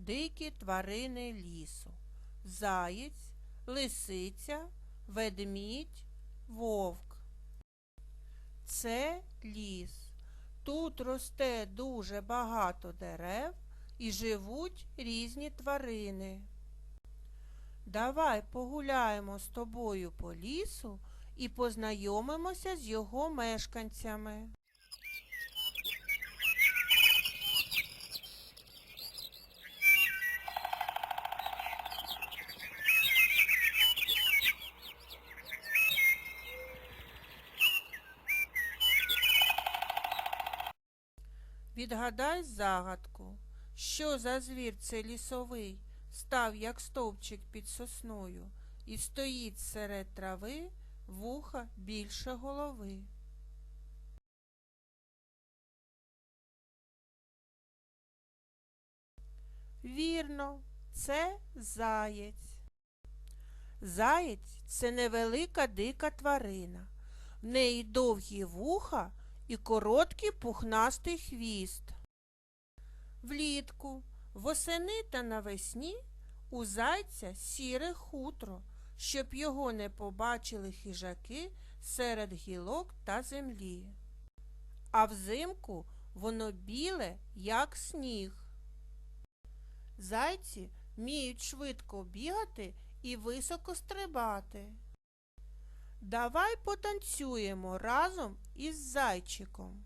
дикі тварини лісу. Заєць, лисиця, ведмідь, вовк. Це ліс. Тут росте дуже багато дерев і живуть різні тварини. Давай погуляємо з тобою по лісу і познайомимося з його мешканцями. Відгадай загадку, що за звір це лісовий, став як стовпчик під сосною, і стоїть серед трави вуха більше голови. Вірно, це заєць. Заєць це невелика дика тварина. В неї довгі вуха і короткий пухнастий хвіст. Влітку, восени та навесні у зайця сіре хутро, щоб його не побачили хижаки серед гілок та землі. А взимку воно біле, як сніг. Зайці вміють швидко бігати і високо стрибати. Давай потанцюємо разом із зайчиком.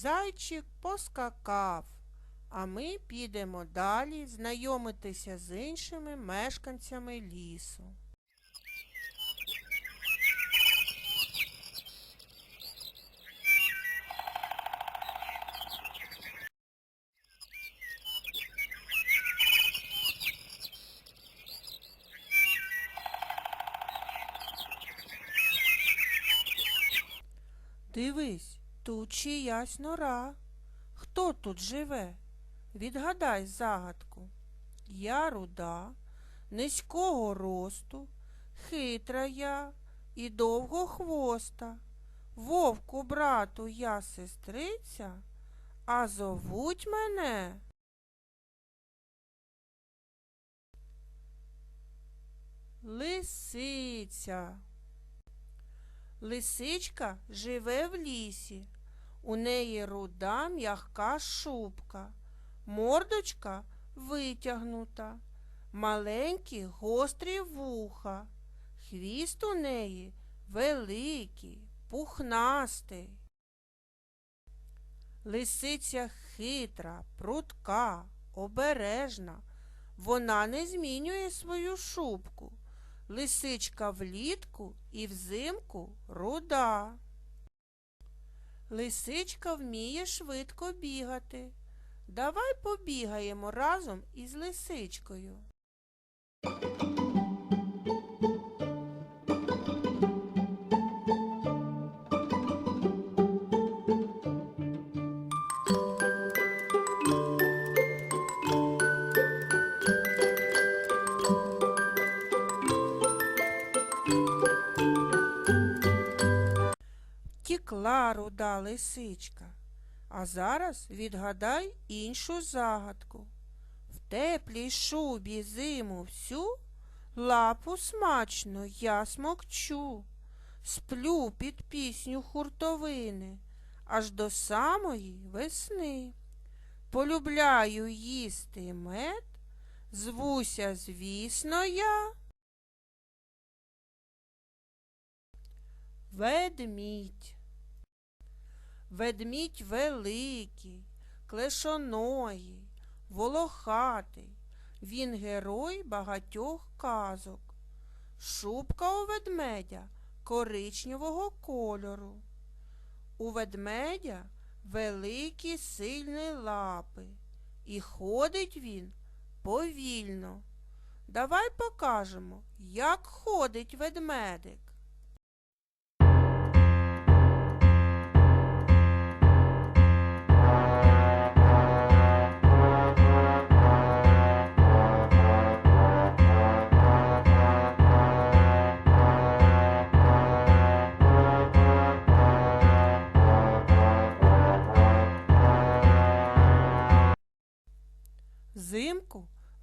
Зайчик поскакав, а ми підемо далі знайомитися з іншими мешканцями лісу. Дивись, тут чиясь нора. Хто тут живе? Відгадай загадку. Я руда, низького росту, хитра я і довгохвоста. Вовку, брату, я сестриця, а зовуть мене. Лисиця. Лисичка живе в лісі. У неї руда м'ягка шубка, мордочка витягнута, маленькі гострі вуха, хвіст у неї великий, пухнастий. Лисиця хитра, прутка, обережна. Вона не змінює свою шубку. Лисичка влітку і взимку руда. Лисичка вміє швидко бігати. Давай побігаємо разом із лисичкою. Тікла руда лисичка. А зараз відгадай іншу загадку. В теплій шубі зиму всю лапу смачно я смокчу, сплю під пісню хуртовини аж до самої весни. Полюбляю їсти мед, звуся, звісно, я. Ведмідь. Ведмідь великий, клешоногий, волохатий. Він герой багатьох казок. Шубка у ведмедя коричневого кольору. У ведмедя великі сильні лапи, і ходить він повільно. Давай покажемо, як ходить ведмедик.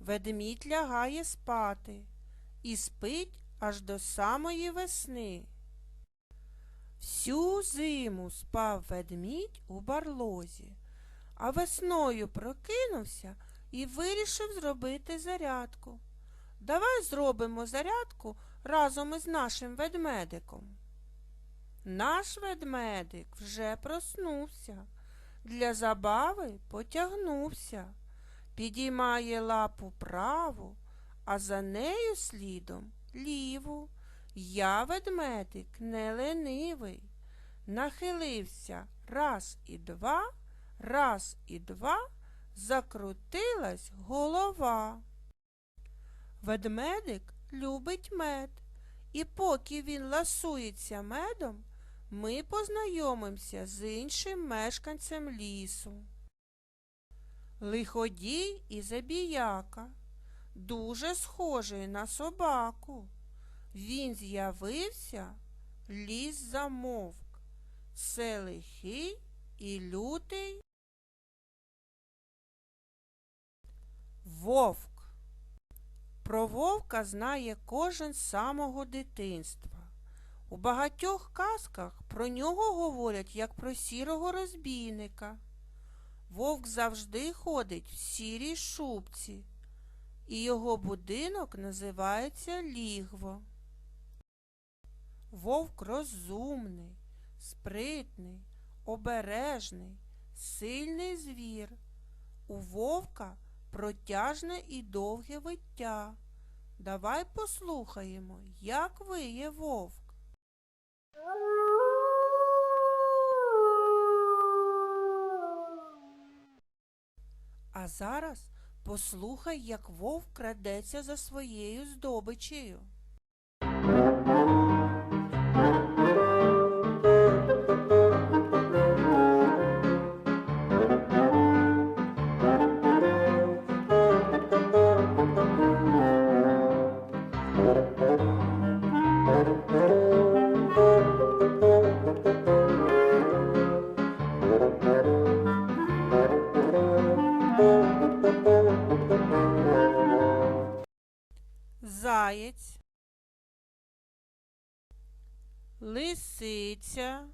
Ведмідь лягає спати і спить аж до самої весни. Всю зиму спав ведмідь у барлозі, а весною прокинувся і вирішив зробити зарядку. Давай зробимо зарядку разом із нашим ведмедиком. Наш ведмедик вже проснувся, для забави потягнувся підіймає лапу праву, а за нею слідом ліву. Я ведмедик не ленивий. Нахилився раз і два, раз і два, закрутилась голова. Ведмедик любить мед, і поки він ласується медом, ми познайомимося з іншим мешканцем лісу. Лиходій і забіяка, дуже схожий на собаку. Він з'явився, ліс замовк. Це лихий і лютий вовк. Про вовка знає кожен з самого дитинства. У багатьох казках про нього говорять як про сірого розбійника. Вовк завжди ходить в сірій шубці, і його будинок називається лігво. Вовк розумний, спритний, обережний, сильний звір. У вовка протяжне і довге виття. Давай послухаємо, як виє вовк. А зараз послухай, як вовк крадеться за своєю здобичею. Лисиця,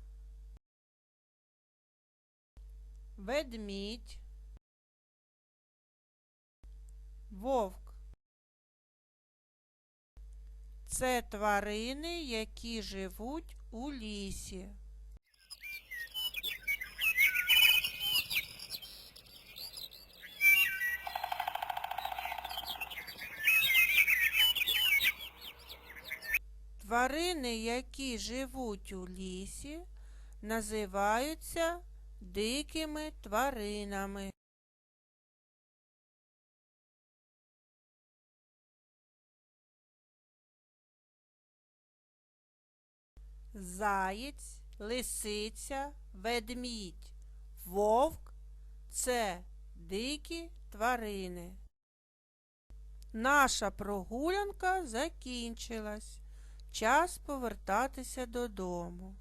ведмідь, вовк. Це тварини, які живуть у лісі. Тварини, які живуть у лісі, називаються дикими тваринами. Заєць, лисиця, ведмідь, вовк це дикі тварини. Наша прогулянка закінчилась. Час повертатися додому.